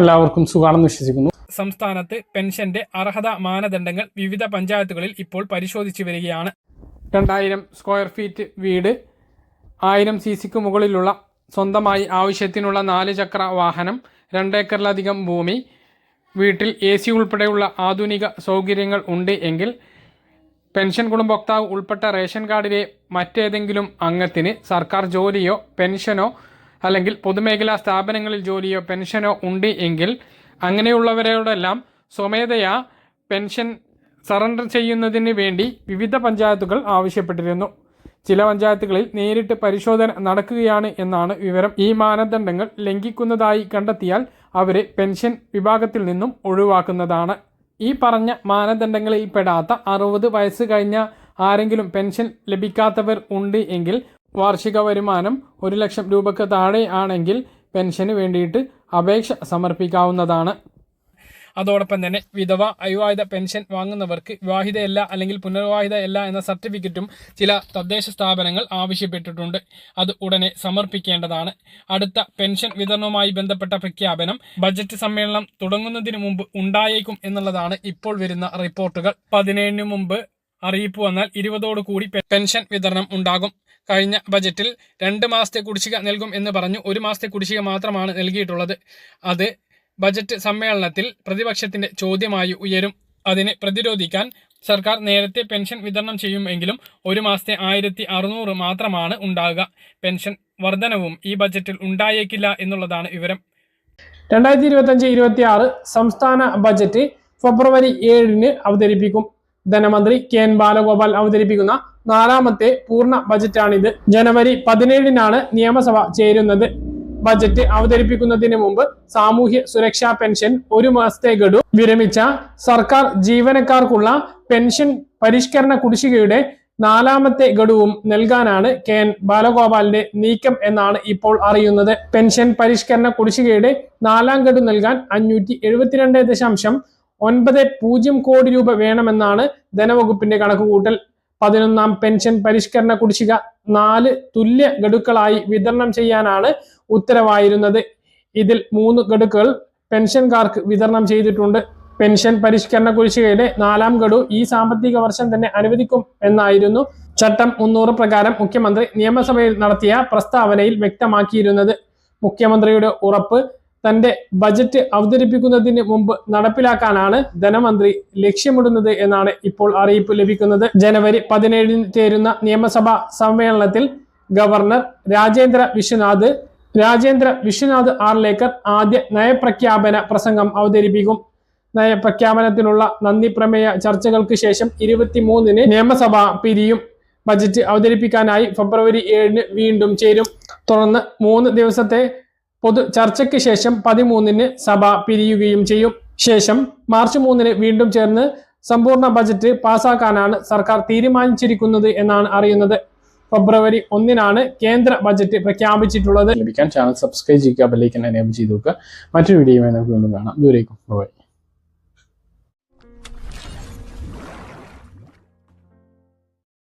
എല്ലാവർക്കും സുഖാണെന്ന് വിശ്വസിക്കുന്നു. സംസ്ഥാനത്ത് പെൻഷന്റെ അർഹത മാനദണ്ഡങ്ങൾ വിവിധ പഞ്ചായത്തുകളിൽ ഇപ്പോൾ പരിശോധിച്ചു വരികയാണ്. രണ്ടായിരം സ്ക്വയർ ഫീറ്റ് വീട് ആയിരം സി സിക്ക് മുകളിലുള്ള സ്വന്തമായി ആവശ്യത്തിനുള്ള നാല് ചക്ര വാഹനം രണ്ടേക്കറിലധികം ഭൂമി വീട്ടിൽ എ സി ഉൾപ്പെടെയുള്ള ആധുനിക സൗകര്യങ്ങൾ ഉണ്ട് എങ്കിൽ പെൻഷൻ ഗുണഭോക്താവ് ഉൾപ്പെട്ട റേഷൻ കാർഡിലെ മറ്റേതെങ്കിലും അംഗത്തിന് സർക്കാർ ജോലിയോ പെൻഷനോ അല്ലെങ്കിൽ പൊതുമേഖലാ സ്ഥാപനങ്ങളിൽ ജോലിയോ പെൻഷനോ ഉണ്ട് എങ്കിൽ അങ്ങനെയുള്ളവരോടെല്ലാം സ്വമേധയാ പെൻഷൻ സറണ്ടർ ചെയ്യുന്നതിന് വേണ്ടി വിവിധ പഞ്ചായത്തുകൾ ആവശ്യപ്പെട്ടിരുന്നു. ചില പഞ്ചായത്തുകളിൽ നേരിട്ട് പരിശോധന നടക്കുകയാണ് എന്നാണ് വിവരം. ഈ മാനദണ്ഡങ്ങൾ ലംഘിക്കുന്നതായി കണ്ടെത്തിയാൽ അവരെ പെൻഷൻ വിഭാഗത്തിൽ നിന്നും ഒഴിവാക്കുന്നതാണ്. ഈ പറഞ്ഞ മാനദണ്ഡങ്ങളിൽ പെടാത്ത അറുപത് വയസ്സ് കഴിഞ്ഞ ആരെങ്കിലും പെൻഷൻ ലഭിക്കാത്തവർ ഉണ്ട് എങ്കിൽ വാർഷിക വരുമാനം ഒരു ലക്ഷം രൂപയ്ക്ക് താഴെ ആണെങ്കിൽ പെൻഷന് വേണ്ടിയിട്ട് അപേക്ഷ സമർപ്പിക്കാവുന്നതാണ്. അതോടൊപ്പം തന്നെ വിധവ അവിവാഹിത പെൻഷൻ വാങ്ങുന്നവർക്ക് വിവാഹിതയല്ല അല്ലെങ്കിൽ പുനർവിവാഹിതയല്ല എന്ന സർട്ടിഫിക്കറ്റും ചില തദ്ദേശ സ്ഥാപനങ്ങൾ ആവശ്യപ്പെട്ടിട്ടുണ്ട്. അത് ഉടനെ സമർപ്പിക്കേണ്ടതാണ്. അടുത്ത പെൻഷൻ വിതരണവുമായി ബന്ധപ്പെട്ട പ്രഖ്യാപനം ബജറ്റ് സമ്മേളനം തുടങ്ങുന്നതിന് മുമ്പ് ഉണ്ടായേക്കും എന്നുള്ളതാണ് ഇപ്പോൾ വരുന്ന റിപ്പോർട്ടുകൾ. പതിനേഴിന് മുമ്പ് അറിയിപ്പ് വന്നാൽ ഇരുപതോടു കൂടി പെൻഷൻ വിതരണം ഉണ്ടാകും. കഴിഞ്ഞ ബജറ്റിൽ രണ്ട് മാസത്തെ കുടിശ്ശിക നൽകും എന്ന് പറഞ്ഞു. ഒരു മാസത്തെ കുടിശ്ശിക മാത്രമാണ് നൽകിയിട്ടുള്ളത്. അത് ബജറ്റ് സമ്മേളനത്തിൽ പ്രതിപക്ഷത്തിന്റെ ചോദ്യമായി ഉയരും. അതിനെ പ്രതിരോധിക്കാൻ സർക്കാർ നേരത്തെ പെൻഷൻ വിതരണം ചെയ്യുമെങ്കിലും ഒരു മാസത്തെ ആയിരത്തി അറുന്നൂറ് മാത്രമാണ് ഉണ്ടാകുക. പെൻഷൻ വർധനവും ഈ ബജറ്റിൽ ഉണ്ടായേക്കില്ല എന്നുള്ളതാണ് വിവരം. രണ്ടായിരത്തി ഇരുപത്തഞ്ച് ഇരുപത്തി ആറ് സംസ്ഥാന ബജറ്റ് ഫെബ്രുവരി ഏഴിന് അവതരിപ്പിക്കും. ധനമന്ത്രി കെ എൻ ബാലഗോപാൽ അവതരിപ്പിക്കുന്ന നാലാമത്തെ പൂർണ ബജറ്റാണിത്. ജനുവരി പതിനേഴിനാണ് നിയമസഭ ചേരുന്നത്. ബജറ്റ് അവതരിപ്പിക്കുന്നതിന് മുമ്പ് സാമൂഹ്യ സുരക്ഷാ പെൻഷൻ ഒരു മാസത്തെ ഗഡു വിരമിച്ച സർക്കാർ ജീവനക്കാർക്കുള്ള പെൻഷൻ പരിഷ്കരണ കുടിശ്ശികയുടെ നാലാമത്തെ ഗഡുവും നൽകാനാണ് കെ എൻ ബാലഗോപാലിന്റെ നീക്കം എന്നാണ് ഇപ്പോൾ അറിയുന്നത്. പെൻഷൻ പരിഷ്കരണ കുടിശ്ശികയുടെ നാലാം ഗഡു നൽകാൻ അഞ്ഞൂറ്റി എഴുപത്തിരണ്ട് ദശാംശം ഒൻപത് പൂജ്യം കോടി രൂപ വേണമെന്നാണ് ധനവകുപ്പിന്റെ കണക്കുകൂട്ടൽ. പതിനൊന്നാം പെൻഷൻ പരിഷ്കരണ കുടിശ്ശിക നാല് തുല്യ ഗഡുക്കളായി വിതരണം ചെയ്യാനാണ് ഉത്തരവായിരുന്നത്. ഇതിൽ മൂന്ന് ഗഡുക്കൾ പെൻഷൻകാർക്ക് വിതരണം ചെയ്തിട്ടുണ്ട്. പെൻഷൻ പരിഷ്കരണ കുടിശ്ശികയുടെ നാലാം ഗഡു ഈ സാമ്പത്തിക വർഷം തന്നെ അനുവദിക്കും എന്നായിരുന്നു ചട്ടം മുന്നൂറ് പ്രകാരം മുഖ്യമന്ത്രി നിയമസഭയിൽ നടത്തിയ പ്രസ്താവനയിൽ വ്യക്തമാക്കിയിരുന്നത്. മുഖ്യമന്ത്രിയുടെ ഉറപ്പ് തന്റെ ബജറ്റ് അവതരിപ്പിക്കുന്നതിന് മുമ്പ് നടപ്പിലാക്കാനാണ് ധനമന്ത്രി ലക്ഷ്യമിടുന്നത് എന്നാണ് ഇപ്പോൾ അറിയിപ്പ് ലഭിക്കുന്നത്. ജനുവരി പതിനേഴിന് ചേരുന്ന നിയമസഭാ സമ്മേളനത്തിൽ ഗവർണർ രാജേന്ദ്ര വിശ്വനാഥ് രാജേന്ദ്ര വിശ്വനാഥ് ആർലേക്കർ ആദ്യ നയപ്രഖ്യാപന പ്രസംഗം അവതരിപ്പിക്കും. നയപ്രഖ്യാപനത്തിനുള്ള നന്ദി പ്രമേയ ചർച്ചകൾക്ക് ശേഷം ഇരുപത്തിമൂന്നിന് നിയമസഭ പിരിയും. ബജറ്റ് അവതരിപ്പിക്കാനായി ഫെബ്രുവരി ഏഴിന് വീണ്ടും ചേരും. തുടർന്ന് മൂന്ന് ദിവസത്തെ പൊതു ചർച്ചയ്ക്ക് ശേഷം പതിമൂന്നിന് സഭ പിരിയുകയും ചെയ്യും. ശേഷം മാർച്ച് മൂന്നിന് വീണ്ടും ചേർന്ന് സമ്പൂർണ ബജറ്റ് പാസാക്കാനാണ് സർക്കാർ തീരുമാനിച്ചിരിക്കുന്നത് എന്നാണ് അറിയുന്നത്. ഫെബ്രുവരി ഒന്നിനാണ് കേന്ദ്ര ബജറ്റ് പ്രഖ്യാപിച്ചിട്ടുള്ളത്. ലഭിക്കാൻ ചാനൽ സബ്സ്ക്രൈബ് ചെയ്യുക ബെല്ലൈക്കൻ എനേബിൾ ചെയ്ത് നോക്കുക മറ്റൊരു വീണ്ടും കാണാം. ദൂരേക്കും.